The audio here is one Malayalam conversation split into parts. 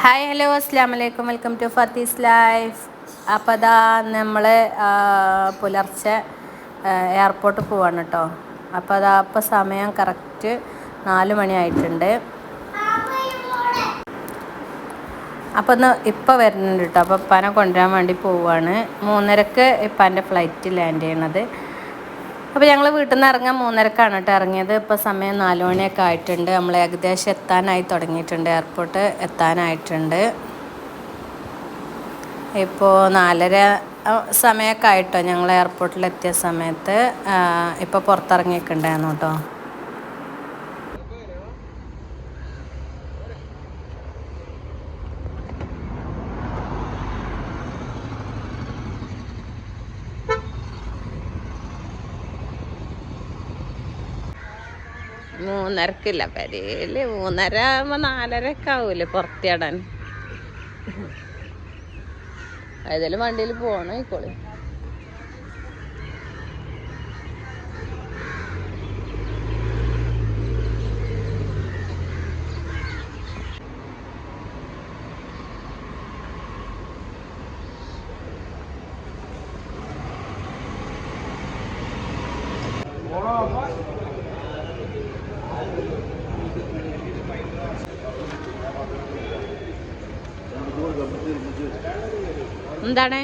ഹായ് ഹലോ അസ്സാം വലൈക്കും വെൽക്കം ടു ഫത്തീസ് ലൈഫ് അപ്പോൾ അതാ നമ്മൾ പുലർച്ചെ എയർപോർട്ടിൽ പോവാണ് കേട്ടോ അപ്പോൾ അതാ അപ്പോൾ സമയം കറക്റ്റ് നാല് മണിയായിട്ടുണ്ട് അപ്പോൾ ഒന്ന് ഇപ്പം വരുന്നുണ്ട് കേട്ടോ അപ്പോൾ ഇപ്പാനെ കൊണ്ടുവരാൻ വേണ്ടി പോവുകയാണ് മൂന്നരക്ക് ഇപ്പാന്റെ ഫ്ലൈറ്റ് ലാൻഡ് ചെയ്യണത്. അപ്പോൾ ഞങ്ങൾ വീട്ടിൽ നിന്ന് ഇറങ്ങാൻ മൂന്നരക്കാണ് കേട്ടോ ഇറങ്ങിയത് ഇപ്പോൾ സമയം നാല് മണിയൊക്കെ ആയിട്ടുണ്ട്. നമ്മൾ ഏകദേശം എത്താനായി തുടങ്ങിയിട്ടുണ്ട്. എയർപോർട്ട് എത്താനായിട്ടുണ്ട്. ഇപ്പോൾ നാലര സമയമൊക്കെ ആയിട്ടോ ഞങ്ങൾ എയർപോർട്ടിൽ എത്തിയ സമയത്ത്. ഇപ്പോൾ പുറത്തിറങ്ങിയൊക്കെ ഉണ്ടായിരുന്നു കേട്ടോ മൂന്നരക്കില്ല പെരയില് മൂന്നര ആകുമ്പോ നാലര ഒക്കെ ആവൂലേ പുറത്തിടാൻ ഏതായാലും വണ്ടിയിൽ പോകണം ഇക്കോളി എന്താണ്?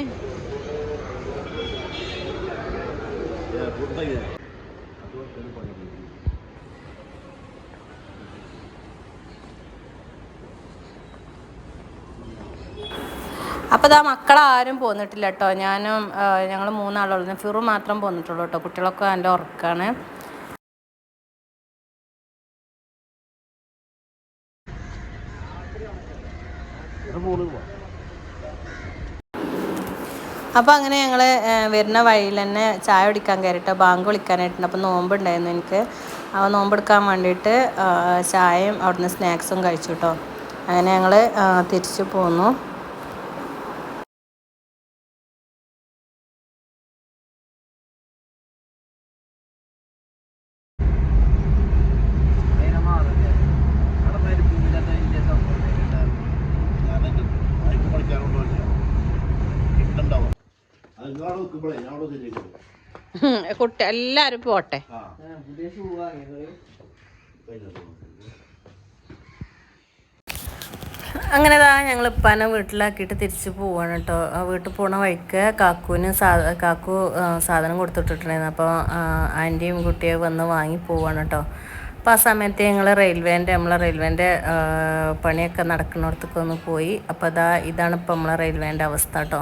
അപ്പോൾ ഇതാ മക്കളാരും പോന്നിട്ടില്ല കേട്ടോ ഞാനും ഞങ്ങൾ മൂന്നാളുള്ളൂ ഫിറു മാത്രം പോന്നിട്ടുള്ളൂ കേട്ടോ കുട്ടികളൊക്കെ നല്ല ഉറക്കാണ് അപ്പോൾ അങ്ങനെ ഞങ്ങൾ വരുന്ന വഴിയിൽ തന്നെ ചായ കുടിക്കാൻ കയറിയിട്ട് ബാങ്ക് വിളിക്കാനായിട്ടുണ്ട്. അപ്പോൾ നോമ്പുണ്ടായിരുന്നു എനിക്ക്. അപ്പോൾ നോമ്പെടുക്കാൻ വേണ്ടിയിട്ട് ചായയും അവിടുന്ന് സ്നാക്സും കഴിച്ചു കേട്ടോ അങ്ങനെ ഞങ്ങൾ തിരിച്ചു പോന്നു. കുട്ടി എല്ലാരും പോട്ടെ. അങ്ങനെ താ ഞങ്ങൾ ഇപ്പാനെ വീട്ടിലാക്കിയിട്ട് തിരിച്ചു പോവാണ് കേട്ടോ. ആ വീട്ടിൽ പോണ വഴിക്ക് കാക്കുവിന് സാ കാക്കു സാധനം കൊടുത്തിട്ടിട്ടുണ്ടായിരുന്നു. അപ്പോൾ ആന്റിയും കുട്ടിയെ വന്ന് വാങ്ങി പോവാണ് കേട്ടോ. അപ്പോൾ ആ സമയത്ത് ഞങ്ങൾ റെയിൽവേന്റെ നമ്മളെ റെയിൽവേന്റെ പണിയൊക്കെ നടക്കുന്നിടത്തേക്ക് ഒന്ന് പോയി. അപ്പോൾ അതാ ഇതാണ് ഇപ്പോൾ നമ്മളെ റെയിൽവേന്റെ അവസ്ഥ കേട്ടോ.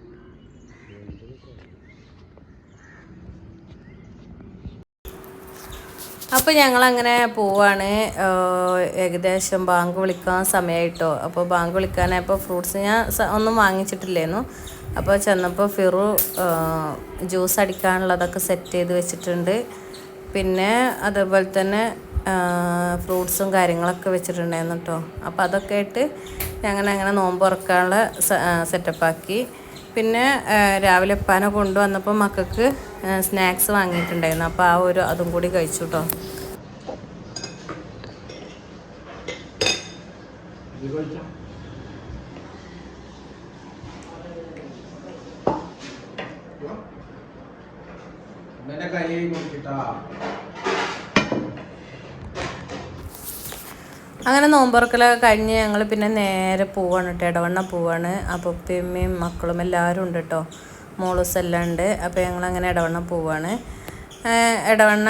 അപ്പോൾ ഞങ്ങളങ്ങനെ പോവാണ്. ഏകദേശം ബാങ്ക് വിളിക്കാൻ സമയമായിട്ടോ അപ്പോൾ ബാങ്ക് വിളിക്കാനായപ്പോൾ ഫ്രൂട്ട്സ് ഞാൻ ഒന്നും വാങ്ങിച്ചിട്ടില്ലായിരുന്നു അപ്പോൾ ചെന്നപ്പോൾ ഫിറു ജ്യൂസ് അടിക്കാനുള്ളതൊക്കെ സെറ്റ് ചെയ്ത് വെച്ചിട്ടുണ്ട്. പിന്നെ അതേപോലെ തന്നെ ഫ്രൂട്ട്സും കാര്യങ്ങളൊക്കെ വെച്ചിട്ടുണ്ടായിരുന്നു കേട്ടോ അപ്പോൾ അതൊക്കെ ആയിട്ട് ഞങ്ങൾ അങ്ങനെ നോമ്പ് തുറക്കാനുള്ള സെറ്റപ്പാക്കി. പിന്നെ രാവിലെ ഉപ്പാനെ കൊണ്ടുവന്നപ്പോൾ മക്കൾക്ക് സ്നാക്സ് വാങ്ങിയിട്ടുണ്ടായിരുന്നു അപ്പോൾ ആ ഒരു അതും കൂടി കഴിച്ചു കേട്ടോ കൈ നോക്കിട്ടാ അങ്ങനെ നോമ്പുറക്കലൊക്കെ കഴിഞ്ഞ് ഞങ്ങൾ പിന്നെ നേരെ പോവാണ് കേട്ടോ ഇടവണ്ണ പോവാണ്. അപ്പോൾ ഉപ്പയമ്മയും മക്കളും എല്ലാവരും ഉണ്ട് കേട്ടോ മോളൂസ് എല്ലാം ഉണ്ട്. അപ്പോൾ ഞങ്ങൾ അങ്ങനെ ഇടവണ്ണ പോവാണ് ഇടവണ്ണ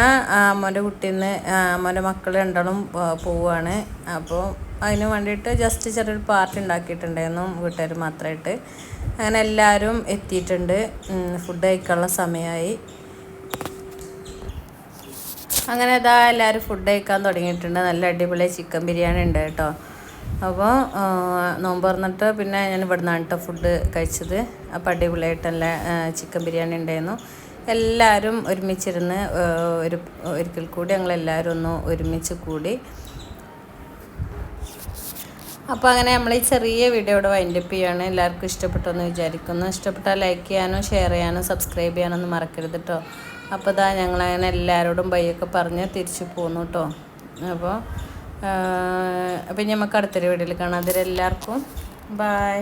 അമ്മന്റെ കുട്ടിയിൽ നിന്ന് അമ്മന്റെ മക്കൾ രണ്ടാളും പോവാണ്. അപ്പോൾ അതിന് വേണ്ടിയിട്ട് ജസ്റ്റ് ചെറിയൊരു പാർട്ടി ഉണ്ടാക്കിയിട്ടുണ്ടായിരുന്നു വീട്ടുകാർ മാത്രമായിട്ട് അങ്ങനെ എല്ലാവരും എത്തിയിട്ടുണ്ട്. ഫുഡ് കഴിക്കാനുള്ള സമയമായി അങ്ങനെ ഇതാ എല്ലാവരും ഫുഡ് കഴിക്കാൻ തുടങ്ങിയിട്ടുണ്ട്. നല്ല അടിപൊളി ചിക്കൻ ബിരിയാണി ഉണ്ട് കേട്ടോ. അപ്പോൾ നോമ്പ് തുറന്നിട്ട് പിന്നെ ഞാൻ ഇവിടെ നിന്നാണ് കേട്ടോ ഫുഡ് കഴിച്ചത്. അപ്പോൾ അടിപൊളിയായിട്ടല്ല ചിക്കൻ ബിരിയാണി ഉണ്ടായിരുന്നു. എല്ലാവരും ഒരുമിച്ചിരുന്ന് ഒരു ഒരിക്കൽ കൂടി ഞങ്ങളെല്ലാവരും ഒന്ന് ഒരുമിച്ച് കൂടി. അപ്പോൾ അങ്ങനെ നമ്മൾ ഈ ചെറിയ വീഡിയോ ഇവിടെ വൈൻഡപ്പ് ചെയ്യുകയാണ് എല്ലാവർക്കും ഇഷ്ടപ്പെട്ടെന്ന് വിചാരിക്കുന്നു. ഇഷ്ടപ്പെട്ടാൽ ലൈക്ക് ചെയ്യാനോ ഷെയർ ചെയ്യാനോ സബ്സ്ക്രൈബ് ചെയ്യാനൊന്നും മറക്കരുത് കേട്ടോ. അപ്പോൾ ഇതാ ഞങ്ങളങ്ങനെ എല്ലാവരോടും ബൈയൊക്കെ പറഞ്ഞ് തിരിച്ചു പോന്നു കേട്ടോ അപ്പോൾ അപ്പം നമുക്ക് അടുത്തൊരു വീഡിയോയിൽ കാണാം. അതിലെല്ലാവർക്കും ബായ്